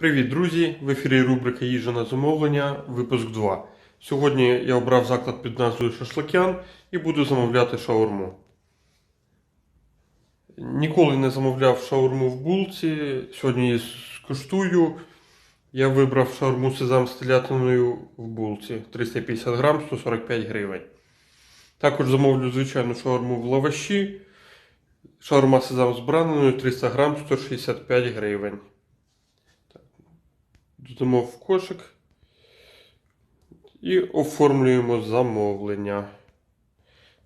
Привіт, друзі! В ефірі рубрика Їжа на замовлення, випуск 2. Сьогодні я обрав заклад під назвою Шашликян і буду замовляти шаурму. Ніколи не замовляв шаурму в булці. Сьогодні її скуштую. Я вибрав шаурму сезам з телятиною в булці 350 грам 145 гривень. Також замовлю звичайну шаурму в лаваші. Шаурма сезам з браниною 300 грам 165 гривень. Додамо в кошик і оформлюємо замовлення.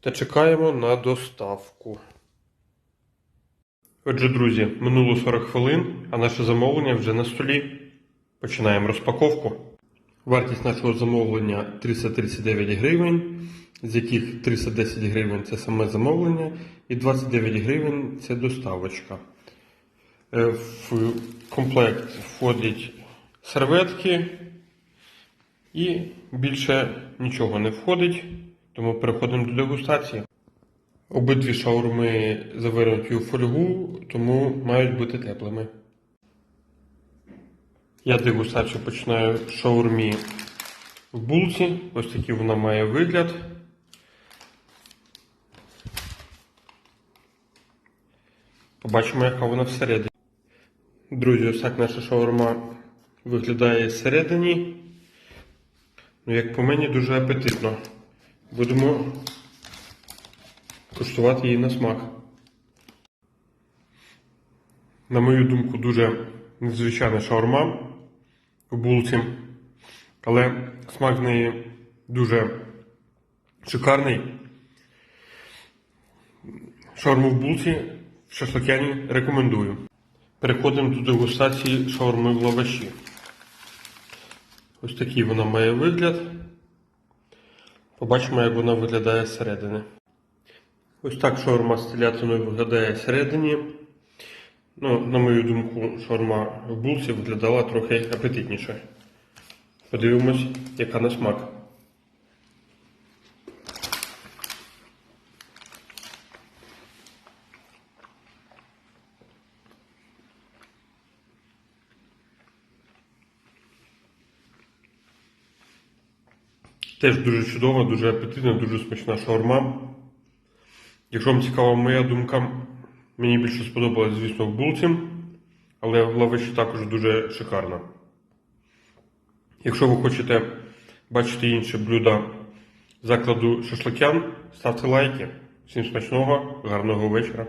Та чекаємо на доставку. Отже, друзі, минуло 40 хвилин, а наше замовлення вже на столі. Починаємо розпаковку. Вартість нашого замовлення 339 гривень, з яких 310 гривень це саме замовлення, і 29 гривень це доставочка. Е, В комплект входять серветки і більше нічого не входить, тому переходимо до дегустації. Обидві шаурми завернуті у фольгу, тому мають бути теплими. Я дегустацію починаю з шаурмі в булці. Ось такий вона має вигляд. Побачимо, яка вона всередині. Друзі, ось так наша шаурма виглядає всередині. Ну, як по мені, дуже апетитно. Будемо куштувати її на смак. На мою думку, дуже незвичайна шаурма в булці, але смак в неї дуже шикарний. Шаурму в булці в шашликяні рекомендую. Переходимо до дегустації шаурми в лаваші. Ось такий вона має вигляд. Побачимо, як вона виглядає зсередини. Ось так шаурма з телятиною виглядає всередині. Ну, на мою думку, шаурма в булці виглядала трохи апетитніше. Подивимось, яка на смак. Теж дуже чудова, дуже апетитна, дуже смачна шаурма. Якщо вам цікава моя думка, мені більше сподобалось, звісно, в булці, але в лаваші також дуже шикарна. Якщо ви хочете бачити інші блюда закладу шашликян, ставте лайки. Всім смачного, гарного вечора.